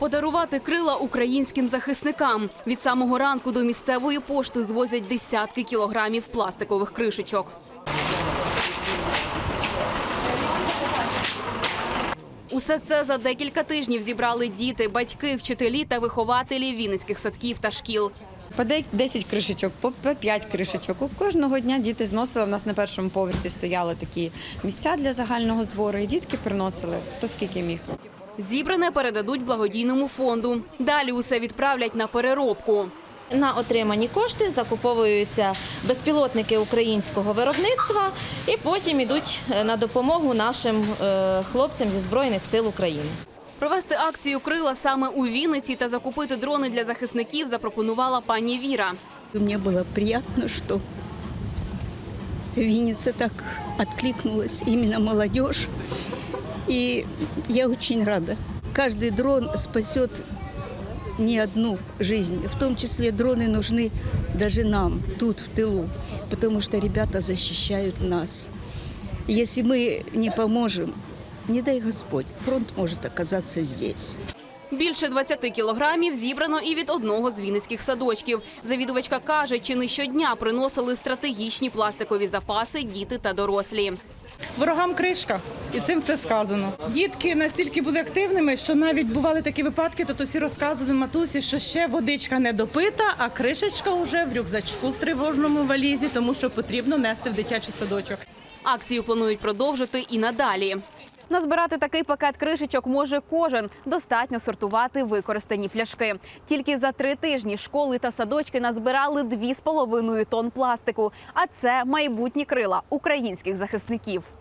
Подарувати крила українським захисникам. Від самого ранку до місцевої пошти звозять десятки кілограмів пластикових кришечок. Усе це за декілька тижнів зібрали діти, батьки, вчителі та вихователі вінницьких садків та шкіл. По 10 кришечок, по по 5 кришечок. Кожного дня діти зносили. У нас на першому поверсі стояли такі місця для загального збору, і дітки приносили хто скільки міг. Зібране передадуть благодійному фонду. Далі усе відправлять на переробку. На отримані кошти закуповуються безпілотники українського виробництва і потім йдуть е, на допомогу нашим е, хлопцям зі збройних сил України. Провести акцію крила саме у Вінниці та закупити дрони для захисників запропонувала пані Віра. Мне было приятно, что Винница так откликнулась, именно молодежь. И я очень рада. Каждый дрон спасет не одну жизнь. В том числе дроны нужны даже нам, тут, в тылу, потому что ребята защищают нас. Если мы не поможем, не дай Господь, фронт может оказаться здесь. Більше 20 кілограмів зібрано і від одного з вінницьких садочків. Завідувачка каже, чи не щодня приносили стратегічні пластикові запаси діти та дорослі. Ворогам кришка, і цим все сказано. Дітки настільки були активними, що навіть бували такі випадки, то всі розказували матусі, що ще водичка не допита, а кришечка вже в рюкзачку в тривожному валізі, тому що потрібно нести в дитячий садочок. Акцію планують продовжити і надалі. Назбирати такий пакет кришечок може кожен. Достатньо сортувати використані пляшки. Тільки за три тижні школи та садочки назбирали 2,5 тонн пластику. А це майбутні крила українських захисників.